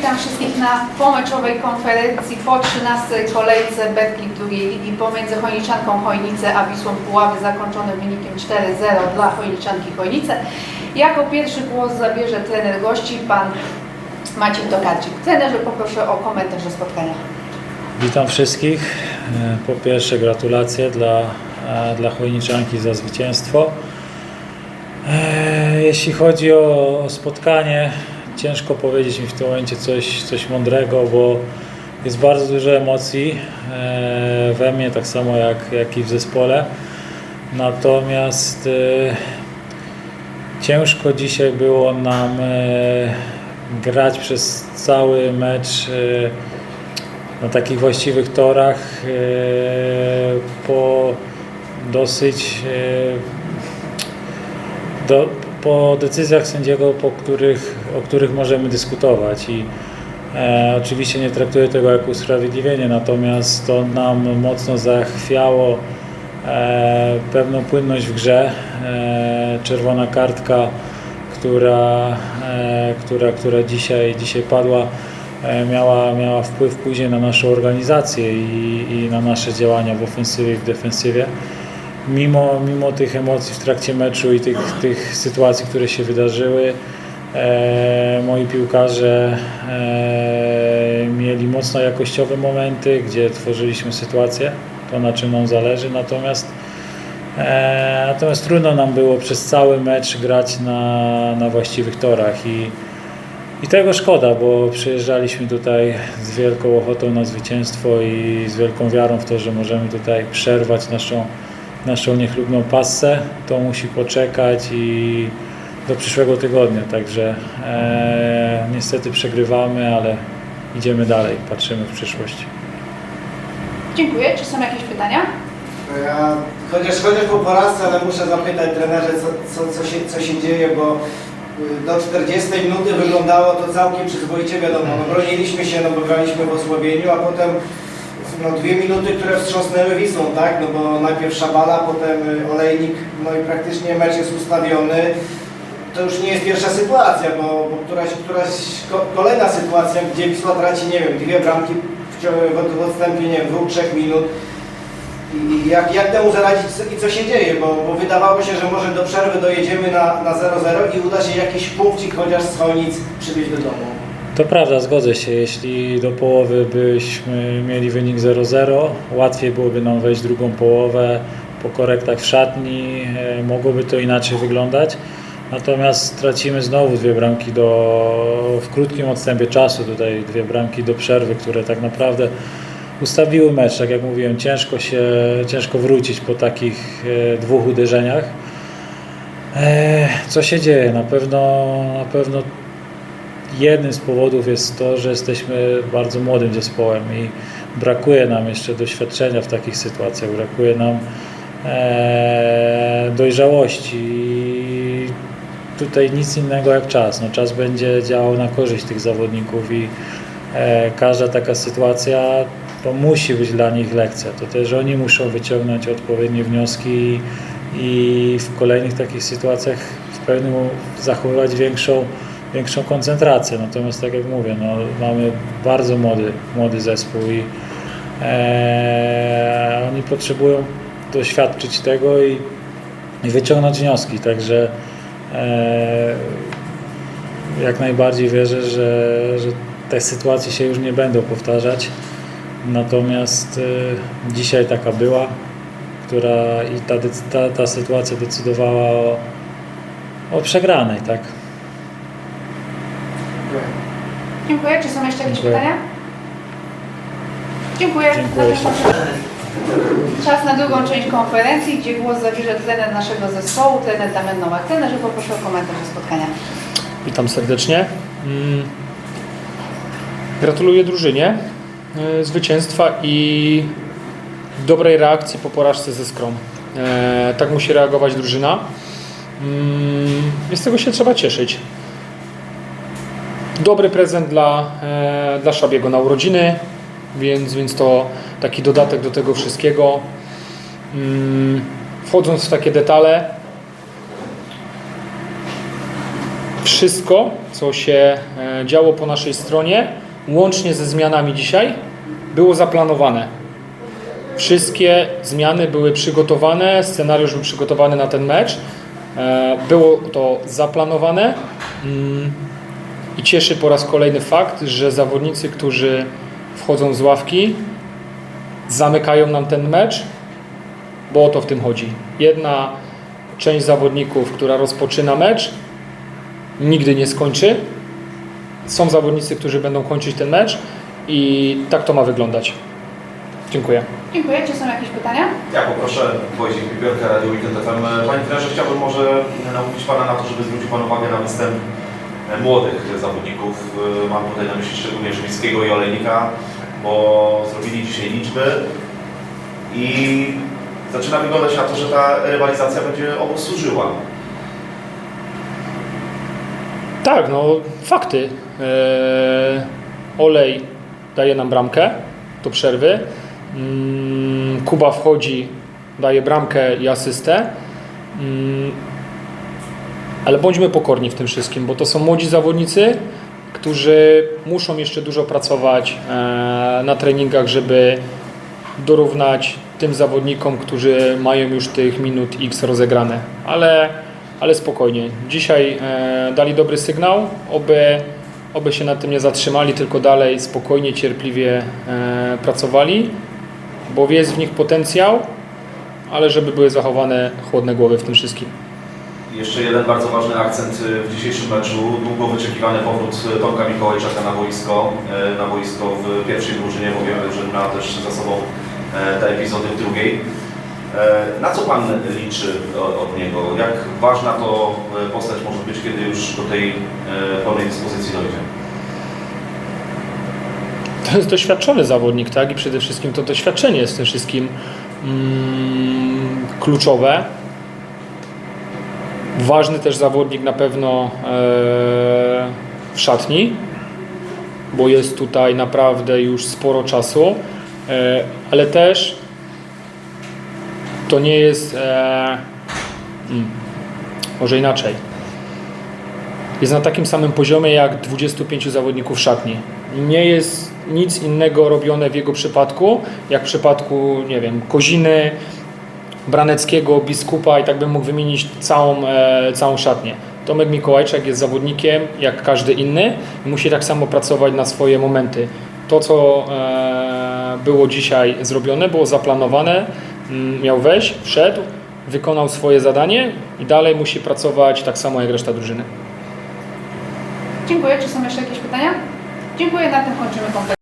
witam wszystkich na pomeczowej konferencji po 13 kolejce Betki drugiej ligi pomiędzy Chojniczanką Chojnice a Wisłą Puławy zakończonym wynikiem 4-0 dla Chojniczanki Chojnice. Jako pierwszy głos zabierze trener gości, pan Maciej Tokarczyk. Trenerze poproszę o komentarz do spotkania. Witam wszystkich. Po pierwsze gratulacje dla, e, dla Chojniczanki za zwycięstwo. E, Jeśli chodzi o spotkanie, ciężko powiedzieć mi w tym momencie coś, coś mądrego, bo jest bardzo dużo emocji e, we mnie, tak samo jak, jak i w zespole. Natomiast e, ciężko dzisiaj było nam e, grać przez cały mecz na takich właściwych torach po dosyć do, po decyzjach sędziego, po których, o których możemy dyskutować i e, oczywiście nie traktuję tego jako usprawiedliwienie, natomiast to nam mocno zachwiało e, pewną płynność w grze. E, czerwona kartka, która, e, która, która dzisiaj, dzisiaj padła, e, miała, miała wpływ później na naszą organizację i, i na nasze działania w ofensywie i w defensywie. Mimo, mimo tych emocji w trakcie meczu i tych, tych sytuacji, które się wydarzyły, e, moi piłkarze e, mieli mocno jakościowe momenty, gdzie tworzyliśmy sytuację, to na czym nam zależy, natomiast E, Natomiast trudno nam było przez cały mecz grać na, na właściwych torach i, i tego szkoda, bo przyjeżdżaliśmy tutaj z wielką ochotą na zwycięstwo i z wielką wiarą w to, że możemy tutaj przerwać naszą, naszą niechlubną passę. To musi poczekać i do przyszłego tygodnia, także e, niestety przegrywamy, ale idziemy dalej, patrzymy w przyszłość. Dziękuję. Czy są jakieś pytania? Ja, chociaż, chociaż po porażce, ale muszę zapytać trenerze, co, co, co, się, co się dzieje, bo y, do 40 minuty wyglądało to całkiem przyzwoicie, wiadomo, no, broniliśmy się, no bo graliśmy w osłabieniu, a potem no, dwie minuty, które wstrząsnęły Wisłą, tak, no bo najpierw Szabala, potem y, Olejnik, no i praktycznie mecz jest ustawiony. To już nie jest pierwsza sytuacja, bo, bo któraś, któraś ko, kolejna sytuacja, gdzie Wisła traci, nie wiem, dwie bramki w, ciągu- w odstępie, nie wiem, dwóch, trzech minut. I jak, jak temu zaradzić i co się dzieje, bo, bo wydawało się, że może do przerwy dojedziemy na, na 0-0 i uda się jakiś punkcik chociaż z Chojnic przywieźć do domu. To prawda, zgodzę się. Jeśli do połowy byśmy mieli wynik 0-0, łatwiej byłoby nam wejść drugą połowę po korektach w szatni, e, mogłoby to inaczej wyglądać. Natomiast tracimy znowu dwie bramki do, w krótkim odstępie czasu, tutaj dwie bramki do przerwy, które tak naprawdę ustawiły mecz. Tak jak mówiłem, ciężko się, ciężko wrócić po takich e, dwóch uderzeniach. E, Co się dzieje? Na pewno, na pewno jednym z powodów jest to, że jesteśmy bardzo młodym zespołem i brakuje nam jeszcze doświadczenia w takich sytuacjach, brakuje nam e, dojrzałości i tutaj nic innego jak czas. No, czas będzie działał na korzyść tych zawodników i e, każda taka sytuacja to musi być dla nich lekcja. To też oni muszą wyciągnąć odpowiednie wnioski i, w kolejnych takich sytuacjach w pewnym zachowywać większą większą koncentrację. Natomiast tak jak mówię, no, mamy bardzo młody, młody zespół i e, oni potrzebują doświadczyć tego i, i wyciągnąć wnioski. Także e, jak najbardziej wierzę, że, że te sytuacje się już nie będą powtarzać. Natomiast e, dzisiaj taka była, która i ta, ta, ta sytuacja decydowała o, o przegranej, tak? Dziękuję. Czy są jeszcze jakieś Dziękuję. pytania? Dziękuję. Dziękuję. Czas na drugą część konferencji, gdzie głos zabierze trener naszego zespołu, trener Damian Nowak. Trenerze poproszę o komentarz do spotkania. Witam serdecznie. Mm. Gratuluję drużynie e, zwycięstwa i dobrej reakcji po porażce ze Skrom. E, Tak musi reagować drużyna. Mm, I z tego się trzeba cieszyć. Dobry prezent dla, e, dla Szabiego na urodziny, więc, więc to taki dodatek do tego wszystkiego. Mm, Wchodząc w takie detale, Wszystko, co się e, działo po naszej stronie, łącznie ze zmianami dzisiaj, było zaplanowane. Wszystkie zmiany były przygotowane, scenariusz był przygotowany na ten mecz. E, Było to zaplanowane Mm, i cieszy po raz kolejny fakt, że zawodnicy, którzy wchodzą z ławki, zamykają nam ten mecz, bo o to w tym chodzi. Jedna część zawodników, która rozpoczyna mecz, nigdy nie skończy. Są zawodnicy, którzy będą kończyć ten mecz i tak to ma wyglądać. Dziękuję. Dziękuję. Czy są jakieś pytania? Ja poproszę Wojciech Pipiorka, Radio Weekend FM. Panie trenerze, chciałbym może namówić Pana na to, żeby zwrócił Pan uwagę na występ młodych zawodników. E, Mam tutaj na myśli szczególnie Żywickiego i Olejnika, bo zrobili dzisiaj liczby i zaczyna wyglądać na to, że ta rywalizacja będzie obu służyła. Tak, no fakty. Eee, Olej daje nam bramkę do przerwy. Mm, Kuba wchodzi, daje bramkę i asystę. Mm, ale bądźmy pokorni w tym wszystkim, bo to są młodzi zawodnicy, którzy muszą jeszcze dużo pracować e, na treningach, żeby dorównać tym zawodnikom, którzy mają już tych minut X rozegrane. Ale, ale spokojnie. Dzisiaj e, dali dobry sygnał, oby, oby się na tym nie zatrzymali, tylko dalej spokojnie, cierpliwie e, pracowali, bo jest w nich potencjał, ale żeby były zachowane chłodne głowy w tym wszystkim. Jeszcze jeden bardzo ważny akcent y, w dzisiejszym meczu. Długo wyczekiwany powrót Tomka Mikołajczaka na boisko, y, na boisko w pierwszej drużynie, bo wiemy, że miała też za sobą e, te epizody w drugiej. E, Na co Pan liczy od niego? Jak ważna to e, postać może być, kiedy już do tej pełnej dyspozycji dojdzie? To jest doświadczony zawodnik, tak? I przede wszystkim to doświadczenie jest w tym wszystkim mm, kluczowe. Ważny też zawodnik na pewno e, w szatni, bo jest tutaj naprawdę już sporo czasu, e, ale też to nie jest e, mm, może inaczej. Jest na takim samym poziomie jak 25 zawodników szatni. Nie jest nic innego robione w jego przypadku, jak w przypadku, nie wiem, Koziny, Braneckiego, Biskupa i tak bym mógł wymienić całą, e, całą szatnię. Tomek Mikołajczak jest zawodnikiem jak każdy inny i musi tak samo pracować na swoje momenty. To, co e, było dzisiaj zrobione, było zaplanowane, mm, miał wejść, wszedł, wykonał swoje zadanie i dalej musi pracować tak samo jak reszta drużyny. Dziękuję. Czy są jeszcze jakieś pytania? Dziękuję. Na tym kończymy konferencję.